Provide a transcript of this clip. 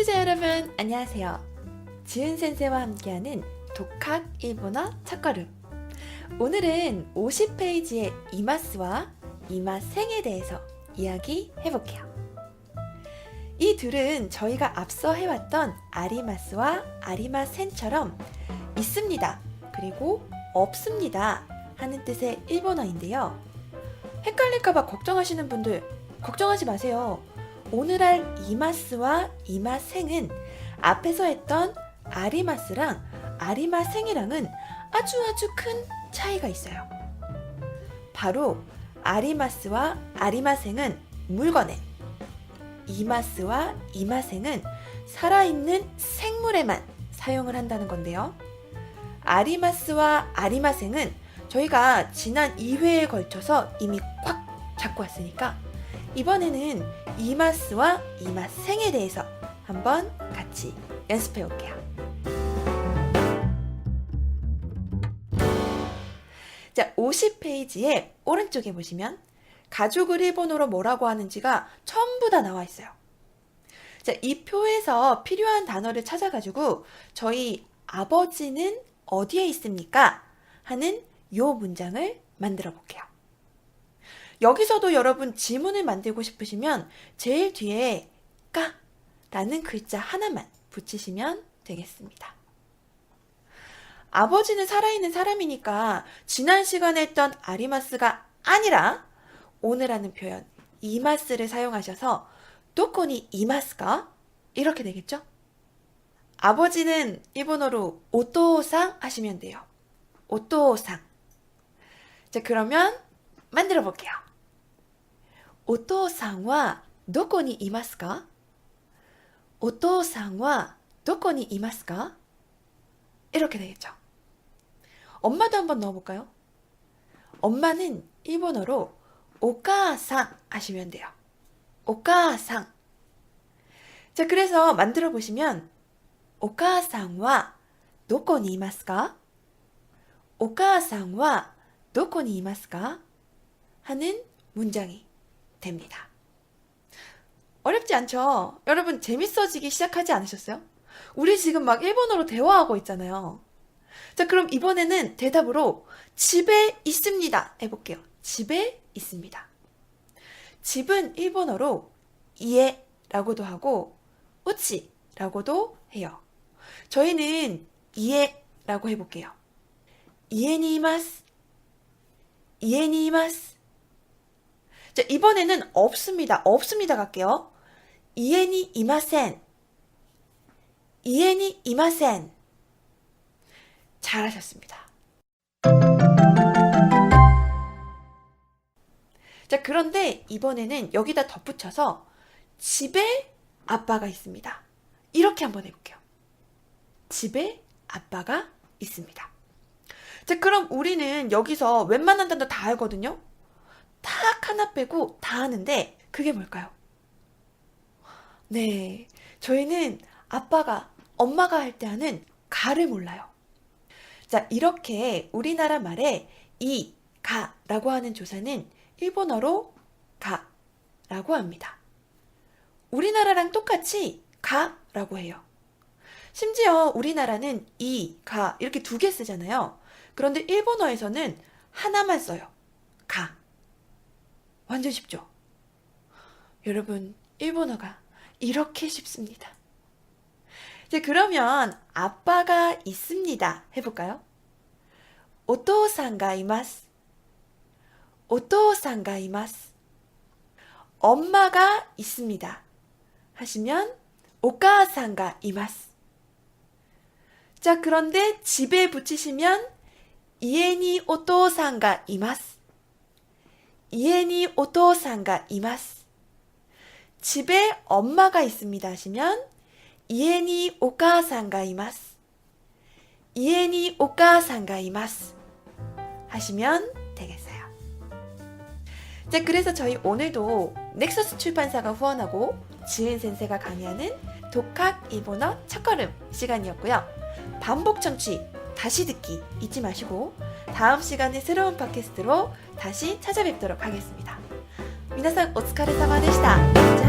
청취자 여러분 안녕하세요. 지은 센세와 함께하는 독학 일본어 첫걸음. 오늘은 50페이지의 이마스와 이마생에 대해서 이야기해 볼게요. 이 둘은 저희가 앞서 해왔던 아리마스와 아리마센처럼 있습니다. 그리고 없습니다. 하는 뜻의 일본어인데요. 헷갈릴까봐 걱정하시는 분들 걱정하지 마세요. 오늘 할 이마스와 이마생은 앞에서 했던 아리마스랑 아리마생이랑은 아주 아주 큰 차이가 있어요. 바로 아리마스와 아리마생은 물건에, 이마스와 이마생은 살아있는 생물에만 사용을 한다는 건데요. 아리마스와 아리마생은 저희가 지난 2회에 걸쳐서 이미 꽉 잡고 왔으니까 이번에는 이마스와 이마생에 대해서 한번 같이 연습해 볼게요. 자, 50페이지의 오른쪽에 보시면 가족을 일본어로 뭐라고 하는지가 전부 다 나와 있어요. 자, 이 표에서 필요한 단어를 찾아가지고 저희 아버지는 어디에 있습니까? 하는 요 문장을 만들어 볼게요. 여기서도 여러분 지문을 만들고 싶으시면 제일 뒤에 까 라는 글자 하나만 붙이시면 되겠습니다. 아버지는 살아있는 사람이니까 지난 시간에 했던 아리마스가 아니라 오늘 하는 표현 이마스를 사용하셔서 도코니 이마스가 이렇게 되겠죠? 아버지는 일본어로 오토상 하시면 돼요. 오토상. 자, 그러면 만들어 볼게요. お父さんはどこにいますかお父さんはどこにいますか 이렇게 되겠죠. 엄마도 한번 넣어볼까요? 엄마는 일본어로 오카상 하시면 돼요. 오카상. 자, 그래서 만들어 보시면 오카상와 どこにいますかお母さんはどこにいますか 하는 문장이 됩니다. 어렵지 않죠? 여러분 재밌어지기 시작하지 않으셨어요? 우리 지금 막 일본어로 대화하고 있잖아요. 자, 그럼 이번에는 대답으로 집에 있습니다. 해볼게요. 집에 있습니다. 집은 일본어로 이에라고도 하고 우치라고도 해요. 저희는 이에라고 해볼게요. 이에니 이마스. 이에니 이마스. 자, 이번에는 없습니다. 없습니다 갈게요. 이에니 이마센. 이에니 이마센. 잘하셨습니다. 자, 그런데 이번에는 여기다 덧붙여서 집에 아빠가 있습니다. 이렇게 한번 해볼게요. 집에 아빠가 있습니다. 자, 그럼 우리는 여기서 웬만한 단어 다 알거든요? 딱 하나 빼고 다 하는데 그게 뭘까요? 네, 저희는 아빠가 엄마가 할 때 하는 가를 몰라요. 자, 이렇게 우리나라 말에 이, 가 라고 하는 조사는 일본어로 가 라고 합니다. 우리나라랑 똑같이 가 라고 해요. 심지어 우리나라는 이, 가 이렇게 두 개 쓰잖아요. 그런데 일본어에서는 하나만 써요. 가. 완전 쉽죠? 여러분, 일본어가 이렇게 쉽습니다. 이제 그러면 아빠가 있습니다. 해볼까요? 오토상가 이마스. 오토상가 이마스. 엄마가 있습니다. 하시면 오카상가 이마스. 자, 그런데 집에 붙이시면 이에니 오토상가 이마스. 이엔이 오토상가 이마스. 집에 엄마가 있습니다 하시면 이엔이 오카상가 이마스. 이엔이 오카상가 이마스. 하시면 되겠어요. 자, 그래서 저희 오늘도 넥서스 출판사가 후원하고 지은 센세가 강의하는 독학 일본어 첫걸음 시간이었고요. 반복 청취, 다시 듣기 잊지 마시고 다음 시간에 새로운 팟캐스트로 다시 찾아뵙도록 하겠습니다. 皆さんお疲れ様でした。じゃあ